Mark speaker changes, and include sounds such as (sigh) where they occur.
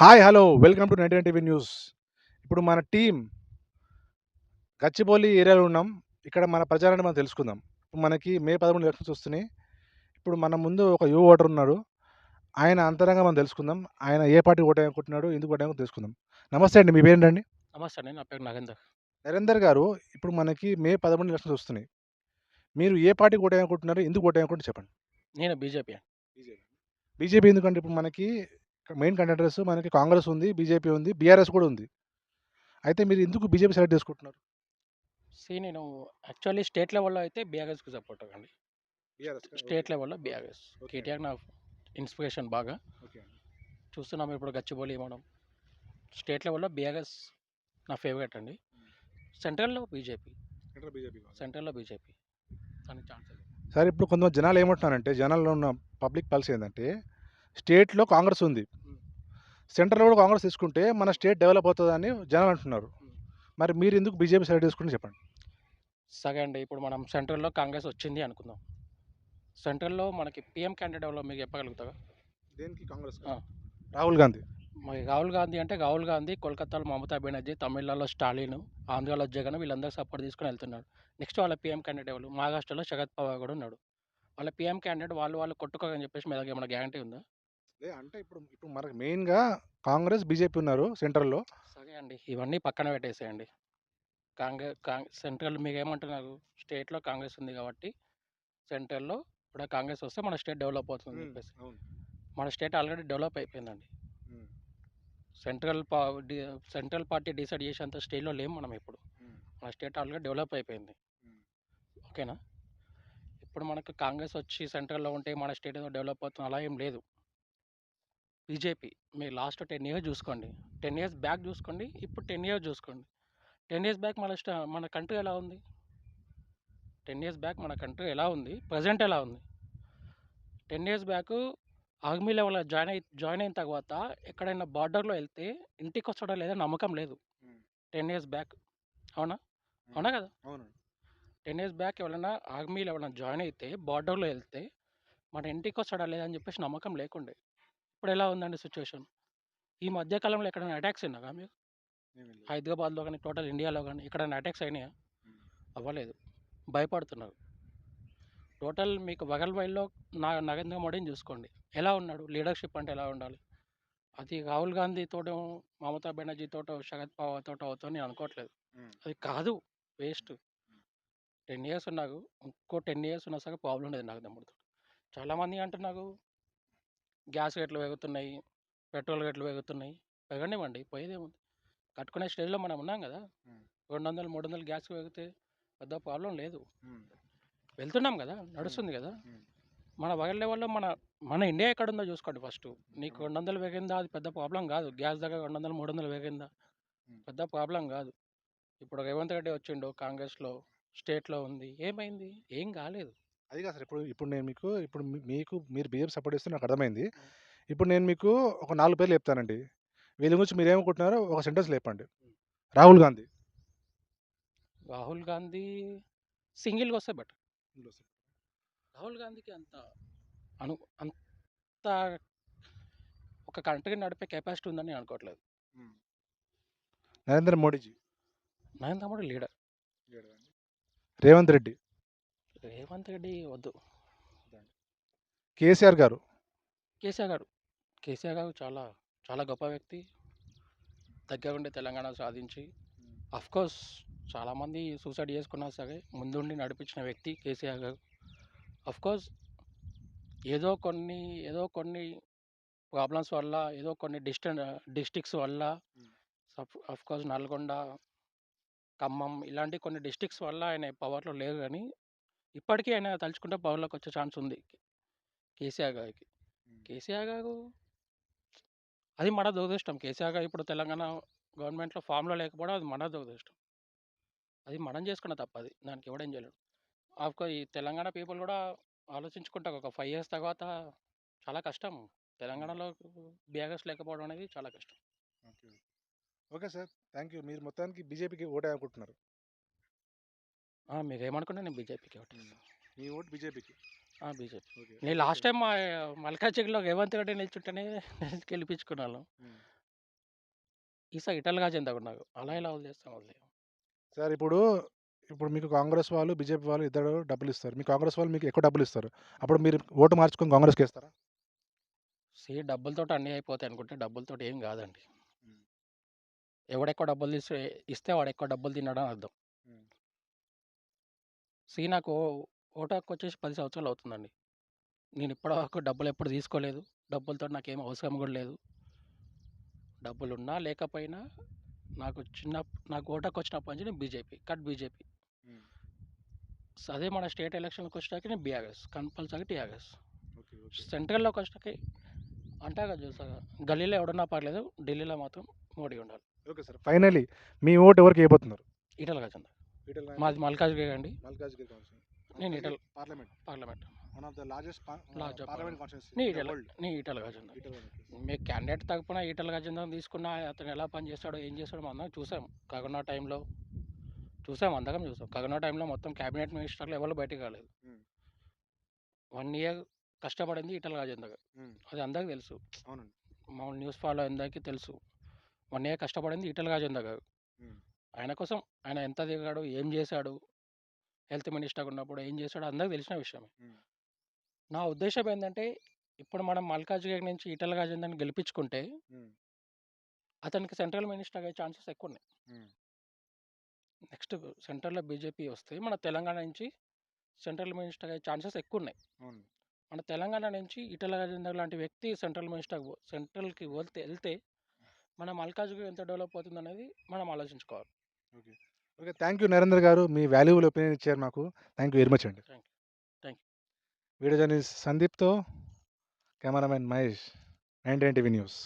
Speaker 1: Hi hello. Welcome to ninety TV news. ఇప్పుడు మన team Gachibowli ఏరియాలో ఉన్నాం. ఇక్కడ మన ప్రచారాన్ని మనం తెలుసుకుందాం. ఇప్పుడు మనకి మే పదమూడు ఎలక్షన్స్ వస్తున్నాయి. ఇప్పుడు మన ముందు ఒక యువ ఓటర్ ఉన్నాడు. ఆయన అంతరంగా మనం తెలుసుకుందాం. ఆయన ఏ పార్టీ ఓటేయాలనుకుంటున్నాడు ఎందుకు ఓటేయాలనుకుంటున్నాడో తెలుసుకుందాం. నమస్తే అండి. మీ పేరేంటండి
Speaker 2: నమస్తే అండి. నా పేరు నగేందర్.
Speaker 1: నరేందర్ గారు ఇప్పుడు మనకి మే పదమూడు ఎలక్షన్స్ వస్తున్నాయి. మీరు ఏ పార్టీ ఓటేయాలనుకుంటున్నారు ఎందుకు ఓటేయాలనుకుంటున్నారు చెప్పండి.
Speaker 2: నేను బీజేపీ
Speaker 1: బీజేపీ. ఎందుకంటే ఇప్పుడు మనకి మెయిన్ కంటెండర్స్ మనకి కాంగ్రెస్ ఉంది బీజేపీ ఉంది బీఆర్ఎస్ కూడా ఉంది. అయితే మీరు ఎందుకు బీజేపీ సెలెక్ట్ చేసుకుంటున్నారు?
Speaker 2: సి నేను యాక్చువల్లీ స్టేట్ లెవెల్లో అయితే బీఆర్ఎస్కి సపోర్ట్ అండి స్టేట్ లెవెల్లో బీఆర్ఎస్. కేటీఆర్ నా ఇన్స్పిరేషన్ బాగా.
Speaker 1: ఓకే
Speaker 2: చూస్తున్నాం ఇప్పుడు గచ్చిబౌలి మనం స్టేట్ లెవెల్లో బీఆర్ఎస్ నా ఫేవరెట్ అండి. సెంట్రల్లో బీజేపీ సెంట్రల్లో బీజేపీ దానికి ఛాన్స్
Speaker 1: సరే ఇప్పుడు కొంతమంది జనాలు ఏమంటున్నారంటే జనాల్లో ఉన్న పబ్లిక్ పాలసీ ఏంటంటే స్టేట్లో కాంగ్రెస్ ఉంది. సెంట్రల్లో కూడా కాంగ్రెస్ తీసుకుంటే మన స్టేట్ డెవలప్ అవుతుందని జనాలు అంటున్నారు. మరి మీరు ఎందుకు బీజేపీ సెలెక్ట్ చేసుకుంటే చెప్పండి.
Speaker 2: సరే అండి ఇప్పుడు మనం సెంట్రల్లో కాంగ్రెస్ వచ్చింది అనుకుందాం. సెంట్రల్లో మనకి పిఎం క్యాండిడేట్ ఎవరో మీకు చెప్పగలుగుతారా?
Speaker 1: దేనికి కాంగ్రెస్. రాహుల్ గాంధీ.
Speaker 2: మరి రాహుల్ గాంధీ అంటే రాహుల్ గాంధీ కోల్కతాలో మమతా బెనర్జీ తమిళనాడులో స్టాలిన్ ఆంధ్రాలో జగన్ వీళ్ళందరూ సపోర్ట్ తీసుకుని వెళ్తున్నాడు నెక్స్ట్ వాళ్ళ పీఎం క్యాండిడేట్ ఎవరు? మహారాష్ట్రలో శరద్ పవార్ కూడా ఉన్నాడు. వాళ్ళ పీఎం క్యాండిడేట్ వాళ్ళు వాళ్ళు కొట్టుకోకని చెప్పేసి మీ దగ్గర ఏమైనా గ్యారంటీ ఉందా?
Speaker 1: లే అంటే ఇప్పుడు ఇప్పుడు మనకు మెయిన్గా కాంగ్రెస్ బీజేపీ ఉన్నారు సెంట్రల్లో.
Speaker 2: సరే అండి. ఇవన్నీ పక్కన పెట్టేసేయండి. కాంగ్రెస్ సెంట్రల్ మీకు ఏమంటున్నారు స్టేట్లో కాంగ్రెస్ ఉంది కాబట్టి సెంట్రల్లో కూడా కాంగ్రెస్ వస్తే మన స్టేట్ డెవలప్ అవుతుంది చెప్పేసి. మన స్టేట్ ఆల్రెడీ డెవలప్ అయిపోయిందండి. సెంట్రల్ పా సెంట్రల్ పార్టీ డిసైడ్ చేసేంత స్టేజ్లో లేము మనం ఇప్పుడు. మన స్టేట్ ఆల్రెడీ డెవలప్ అయిపోయింది. ఓకేనా? ఇప్పుడు మనకు కాంగ్రెస్ వచ్చి సెంట్రల్లో ఉంటే మన స్టేట్ ఏదో డెవలప్ అవుతుంది అలా ఏం లేదు. బీజేపీ. మీరు లాస్ట్ టెన్ ఇయర్స్ చూసుకోండి. టెన్ ఇయర్స్ బ్యాక్ చూసుకోండి. ఇప్పుడు టెన్ ఇయర్స్ చూసుకోండి. టెన్ ఇయర్స్ బ్యాక్ మన మన కంట్రీ ఎలా ఉంది? టెన్ ఇయర్స్ బ్యాక్ మన కంట్రీ ఎలా ఉంది? ప్రజెంట్ ఎలా ఉంది? టెన్ ఇయర్స్ బ్యాక్ ఆర్మీ లెవెల్లో జాయిన్ అయి జాయిన్ అయిన తర్వాత ఎక్కడైనా బార్డర్లో వెళ్తే ఇంటికి వస్తాడో లేదా నమ్మకం లేదు. Ten years back. అవునా? అవునా కదా?
Speaker 1: అవును
Speaker 2: టెన్ ఇయర్స్ బ్యాక్ ఎవరైనా ఆర్మీలో ఎవరైనా జాయిన్ అయితే బార్డర్లో వెళ్తే మన ఇంటికి వస్తాడా లేదా అని చెప్పేసి నమ్మకం లేకుండే. ఇప్పుడు ఎలా ఉందండి సిచ్యువేషన్ ఈ మధ్యకాలంలో ఎక్కడైనా అటాక్స్ అయినాగా మీరు హైదరాబాద్లో కానీ టోటల్ ఇండియాలో కానీ ఎక్కడైనా అటాక్స్ అయినాయా. అవ్వలేదు. భయపడుతున్నారు. టోటల్ మీకు వగల్వైల్లో నా నరేంద్ర మోడీని చూసుకోండి. ఎలా ఉన్నాడు? లీడర్షిప్ అంటే ఎలా ఉండాలి? అది రాహుల్ గాంధీ తోటో మమతా బెనర్జీ తోటో శరద్ పవార్ తోటో అవుతుందని నేను అనుకోవట్లేదు. అది కాదు. వేస్ట్. టెన్ ఇయర్స్ ఉన్నాకు ఇంకో టెన్ ఇయర్స్ ఉన్నా సరే ప్రాబ్లం లేదు నాకు తమ్ముడితో చాలామంది అంటున్నారు గ్యాస్ రేట్లు పెరుగుతున్నాయి పెట్రోల్ రేట్లు పెరుగుతున్నాయి పెరగనివ్వండి పోయేదేముంది. కట్టుకునే స్టేజ్లో మనం ఉన్నాం కదా. రెండు వందలు మూడు వందలు గ్యాస్ పెరిగితే పెద్ద ప్రాబ్లం లేదు. వెళ్తున్నాం కదా నడుస్తుంది కదా. మన వరల్డ్ లెవెల్లో మన మన ఇండియా ఎక్కడ ఉందో చూసుకోండి ఫస్ట్. నీకు రెండు వందలు పెరిగిందా అది పెద్ద ప్రాబ్లం కాదు. గ్యాస్ దగ్గర రెండు వందలు మూడు వందలు పెరిగిందా. పెద్ద ప్రాబ్లం కాదు. ఇప్పుడు రేవంత్ రెడ్డి వచ్చిండు కాంగ్రెస్లో స్టేట్లో ఉంది. ఏమైంది? ఏం కాలేదు.
Speaker 1: అది కాదు సార్. ఇప్పుడు ఇప్పుడు నేను మీకు ఇప్పుడు మీ- మీకు మీరు బీజేపీ సపోర్ట్ చేస్తే నాకు అర్థమైంది. ఇప్పుడు నేను మీకు ఒక నాలుగు పేర్లు చెప్తానండి. వీళ్ళ గురించి మీరు ఏమనుకుంటున్నారో ఒక సెంటెన్స్ లేపండి. రాహుల్ గాంధీ.
Speaker 2: రాహుల్ గాంధీ సింగిల్గా వస్తే బెటర్. రాహుల్ గాంధీకి అంత అను అంత ఒక కంట్రీ నడిపే కెపాసిటీ ఉందని నేను అనుకోవట్లేదు.
Speaker 1: నరేంద్ర మోడీజీ.
Speaker 2: నరేంద్ర మోడీ లీడర్.
Speaker 1: రేవంత్ రెడ్డి.
Speaker 2: రేవంత్ రెడ్డి వద్దు.
Speaker 1: కేసీఆర్ గారు?
Speaker 2: కేసీఆర్ గారు. కేసీఆర్ గారు చాలా చాలా గొప్ప వ్యక్తి. దగ్గర ఉండి తెలంగాణ సాధించి. అఫ్ కోర్స్ చాలామంది సూసైడ్ చేసుకున్నా సరే ముందుండి నడిపించిన వ్యక్తి కేసీఆర్ గారు. అఫ్ కోర్స్ ఏదో కొన్ని ఏదో కొన్ని ప్రాబ్లమ్స్ వల్ల ఏదో కొన్ని డిస్టెంట్ డిస్టిక్స్ వల్ల అఫ్ కోర్స్ నల్గొండ ఖమ్మం ఇలాంటి కొన్ని డిస్టిక్స్ వల్ల ఆయన పవర్లో లేరు కానీ ఇప్పటికీ ఆయన తలుచుకుంటే పవర్లోకి వచ్చే ఛాన్స్ ఉంది. కేసీఆర్ గారికి. కేసీఆర్ గారు అది మన దురదృష్టం. కేసీఆర్ గారు ఇప్పుడు తెలంగాణ గవర్నమెంట్లో ఫామ్లో లేకపోవడం అది మన దురదృష్టం. అది మనం చేసుకున్న తప్పది దానికి ఎవడేం చేయలేడు. ఆఫ్కో ఈ తెలంగాణ పీపుల్ కూడా ఆలోచించుకుంటారు ఒక ఫైవ్ ఇయర్స్ తర్వాత చాలా కష్టం. తెలంగాణలో బీఆర్ఎస్ లేకపోవడం అనేది చాలా కష్టం.
Speaker 1: Okay sir. థ్యాంక్ యూ మీరు మొత్తానికి బీజేపీకి ఓటే అనుకుంటున్నారు.
Speaker 2: మీరు ఏమనుకున్నా నేను బీజేపీకి ఒకటి
Speaker 1: మీ ఓటు బీజేపీకి?
Speaker 2: బీజేపీ.
Speaker 1: ఓకే.
Speaker 2: నేను లాస్ట్ టైం మల్కాజిగిరిలో రేవంత్ రెడ్డి నిల్చుంటేనే (laughs) గెలిపించుకున్నాను. ఈసా ఇటల్ రాజేందర్ ఉన్నారు అలా ఎలా వదిలేస్తాం వదిలేయం
Speaker 1: సార్ ఇప్పుడు ఇప్పుడు మీకు కాంగ్రెస్ వాళ్ళు బీజేపీ వాళ్ళు ఇద్దరు డబ్బులు ఇస్తారు. మీ కాంగ్రెస్ వాళ్ళు మీకు ఎక్కువ డబ్బులు ఇస్తారు. అప్పుడు మీరు ఓటు మార్చుకొని కాంగ్రెస్కి ఇస్తారా
Speaker 2: సే డబ్బులతో అన్నీ అయిపోతాయి అనుకుంటే డబ్బులతో ఏం కాదండి. ఎవడెక్కువ డబ్బులు తీస్తే ఇస్తే వాడు ఎక్కువ డబ్బులు తిన్నాడు అని అర్థం. సీ నాకు ఓటు హక్కు వచ్చేసి పది సంవత్సరాలు అవుతుందండి. నేను ఇప్పటివరకు డబ్బులు ఎప్పుడు తీసుకోలేదు. డబ్బులతో నాకేం అవసరం కూడా లేదు. డబ్బులు ఉన్నా లేకపోయినా నాకు చిన్న నాకు ఓటు హక్కు వచ్చినప్పటి నుంచి నేను బీజేపీ కట్ బీజేపీ. అదే మన స్టేట్ ఎలక్షన్కి వచ్చాక నేను BRS compulsory TRS.
Speaker 1: Okay okay.
Speaker 2: సెంట్రల్లోకి వచ్చాక అంటే కదా చూసాగా గల్లీలో ఎవడున్నా పర్లేదు ఢిల్లీలో మాత్రం మోడీ ఉండాలి.
Speaker 1: ఓకే సార్ ఫైనలీ మీ ఓటు ఎవరికి ఇవ్వబోతున్నారు
Speaker 2: ఈటల గజంద మాది మల్కాజ్గిరి అండి.
Speaker 1: మల్కాజ్గిరి
Speaker 2: నేను Etela
Speaker 1: parliament.
Speaker 2: Parliament.
Speaker 1: One of the largest parliament
Speaker 2: నీ ఈటల నీ ఈటల గజంద? మీ క్యాండిడేట్ తరపున ఈటల గజేంద్రం తీసుకున్న అతను ఎలా పని చేస్తాడో ఏం చేస్తాడో మనం అందరం చూసాం. కరోనా టైంలో చూసాం అందరం చూసాం. కరోనా టైంలో మొత్తం క్యాబినెట్ మినిస్టర్లు ఎవరు బయటికి రాలేదు.
Speaker 1: Hmm.
Speaker 2: వన్ ఇయర్ కష్టపడింది ఈటల రాజేందర్ గారు అది అందరికీ తెలుసు. మామూలు న్యూస్ ఫాలో అందరికీ తెలుసు. వన్ ఇయర్ కష్టపడింది ఈటల రాజేందర్ గారు
Speaker 1: Hmm.
Speaker 2: ఆయన కోసం ఆయన ఎంత దిగాడు ఏం చేశాడు హెల్త్ మినిస్టర్ ఉన్నప్పుడు ఏం చేశాడు అందరికి తెలిసిన విషయమే. నా ఉద్దేశం ఏంటంటే ఇప్పుడు మనం మల్కాజ్గిరి నుంచి ఈటల రాజేందర్ని గెలిపించుకుంటే అతనికి సెంట్రల్ మినిస్టర్ అయ్యే ఛాన్సెస్ ఎక్కువ ఉన్నాయి నెక్స్ట్ సెంట్రల్లో బీజేపీ వస్తే మన తెలంగాణ నుంచి సెంట్రల్ మినిస్టర్ అయ్యే ఛాన్సెస్ ఎక్కువ ఉన్నాయి మన తెలంగాణ నుంచి ఈటల రాజేందర్ లాంటి వ్యక్తి సెంట్రల్ మినిస్టర్ సెంట్రల్కి వెళ్తే వెళ్తే మన మల్కాజ్గిరి ఎంత డెవలప్ అవుతుంది అనేది మనం ఆలోచించుకోవాలి.
Speaker 1: Okay. Okay. Thank you Narendra garu. Me valuable opinion ఇచ్చారు మాకు. థ్యాంక్ యూ వెరీ మచ్ అండి.
Speaker 2: Thank Thank
Speaker 1: video journalist సందీప్తో cameraman Mahesh nine TV news.